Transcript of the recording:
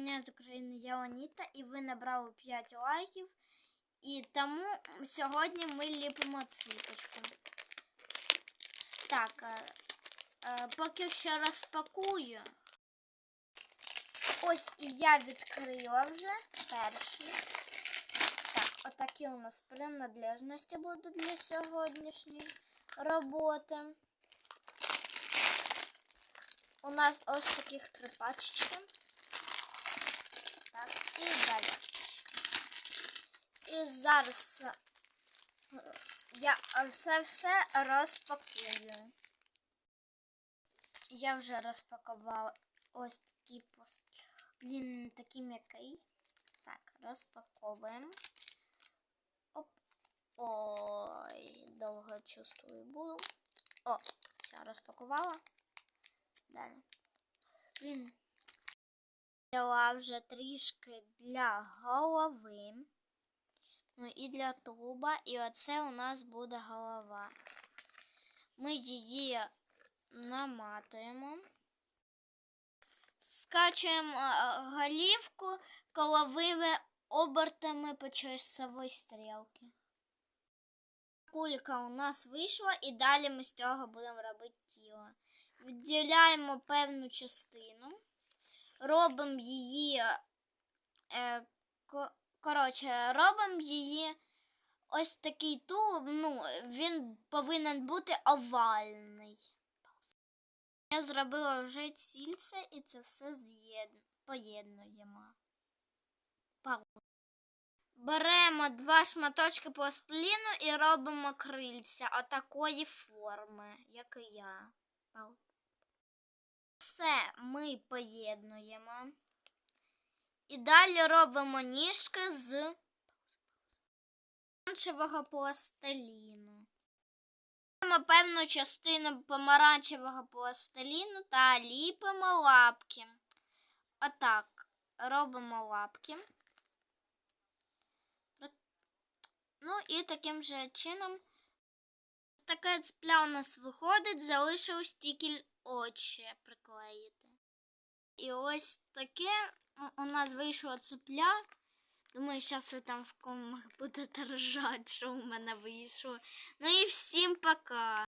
Мене з України я Оніта, і ви набрали 5 лайків. І тому сьогодні ми ліпимо цвіточку. Так, поки що розпакую. Ось я відкрила вже перший. Так, отакі у нас принадлежності будуть для сьогоднішньої роботи. У нас ось таких три пачечки. Так, і далі. І зараз е, я це все розпакую. Я вже розпакувала ось такий пост. Він такий м'який. Так, розпаковуємо. Оп. Ой, довго чувствую буду. О, все, розпакувала. Далі. Він взяла вже трішки для голови. Ну і для туба. І оце у нас буде голова. Ми її наматуємо. Скачуємо голівку коловими обертами по часовій стрілці. Кулька у нас вийшла, і далі ми з цього будемо робити тіло. Відділяємо певну частину, робимо її, е, ко- коротше, робимо її ось такий тулуб, ну, він повинен бути овальний. Я зробила вже цільце і це все з'єд... поєднуємо. Пауза. Беремо два шматочки пластиліну і робимо крильця отакої форми, як і я. Пауза. Все ми поєднуємо. І далі робимо ніжки з помаранчевого пластиліну. Беремо певну частину помаранчевого пластиліну та ліпимо лапки. Отак. Робимо лапки. Ну і таким же чином таке цпля у нас виходить, залишилось тільки очі приклеїти. І ось таке у нас вийшло цепля. Думаю, зараз ви там в комах будете ржати, що у мене вийшло. Ну і всім пока.